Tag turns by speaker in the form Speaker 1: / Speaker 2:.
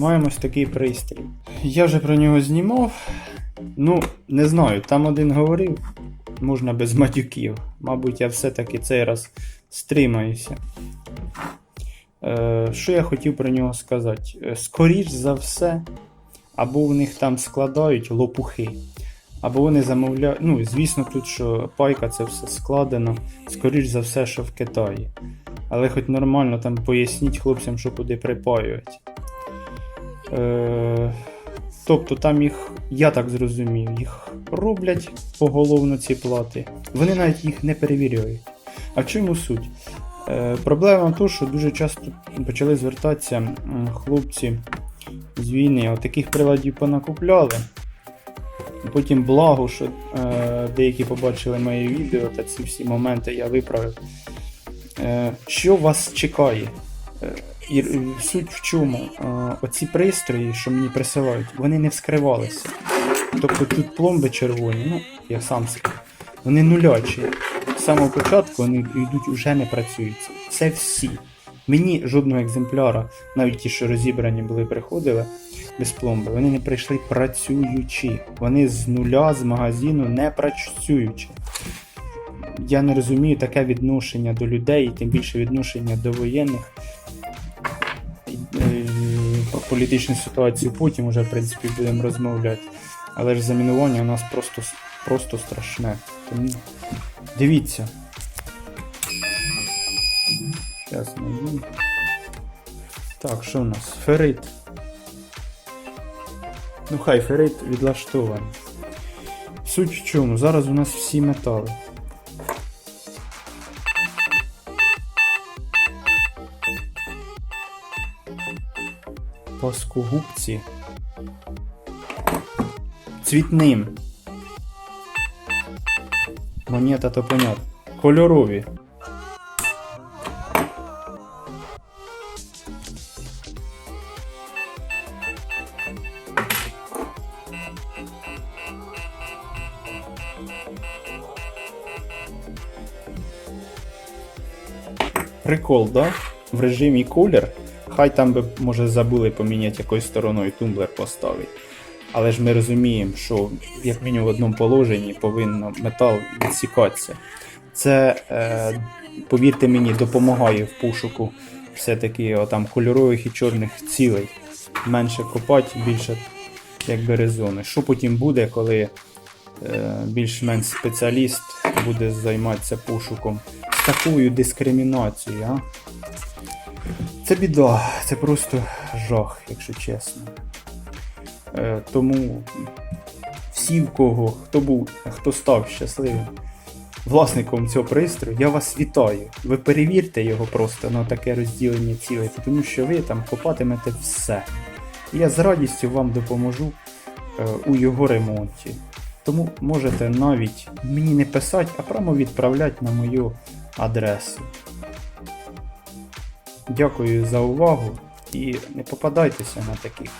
Speaker 1: маємо ось такий пристрій. Я вже про нього знімав. Ну, не знаю, там один говорив, можна без матюків. Мабуть, я все-таки цей раз стримаюся. Е, що я хотів про нього сказати? Е, Скоріш за все, або в них там складають лопухи, або вони замовляють. Ну, звісно, тут що пайка це все складено, скоріш за все, що в Китаї. Але хоч нормально там поясніть хлопцям, що куди припаювати. Е, тобто там їх, я так зрозумів, їх роблять поголовно ці плати. Вони навіть їх не перевіряють. А в чому суть? Е, проблема в тому, що дуже часто почали звертатися хлопці з війни, от таких приладів понакупляли. Потім благо, що е, деякі побачили моє відео та ці всі моменти я виправив. Е, що вас чекає? І суть в чому? Оці пристрої, що мені присилають, вони не вскривалися. Тобто тут пломби червоні, ну, я сам сказав, вони нулячі. З самого початку вони йдуть уже не працюються. Це всі. Мені жодного екземпляра, навіть ті, що розібрані були, приходили без пломби, вони не прийшли працюючі. Вони з нуля з магазину не працюючі. Я не розумію таке відношення до людей, і тим більше відношення до воєнних. Політичну ситуацію потім вже, в принципі, будемо розмовляти. Але ж замінування у нас просто, просто страшне. Тому дивіться. Зараз знайду. Так, що в нас? Ферит. Ну хай ферит відлаштований. Суть в чому? Зараз у нас всі метали. Плоскогубці. Цвітним. Монета то понятно. Кольорові. Прикол, да? В режимі колір. Хай там би, може, забули поміняти якоюсь стороною тумблер поставити. Але ж ми розуміємо, що як мінімум в одному положенні повинно метал відсікатися. Це, е, повірте мені, допомагає в пошуку все-таки отам кольорових і чорних цілей. Менше копати, більше якби резони. Що потім буде, коли е, більш-менш спеціаліст буде займатися пошуком з такою дискримінацією, а? Це біда, це просто жах, якщо чесно. Е, тому всі, в кого хто був, хто став щасливим власником цього пристрою, я вас вітаю. Ви перевірте його просто на таке розділення цілей, тому що ви там копатимете все. І я з радістю вам допоможу е, у його ремонті. Тому можете навіть мені не писати, а прямо відправляти на мою адресу. Дякую за увагу і не попадайтеся на таких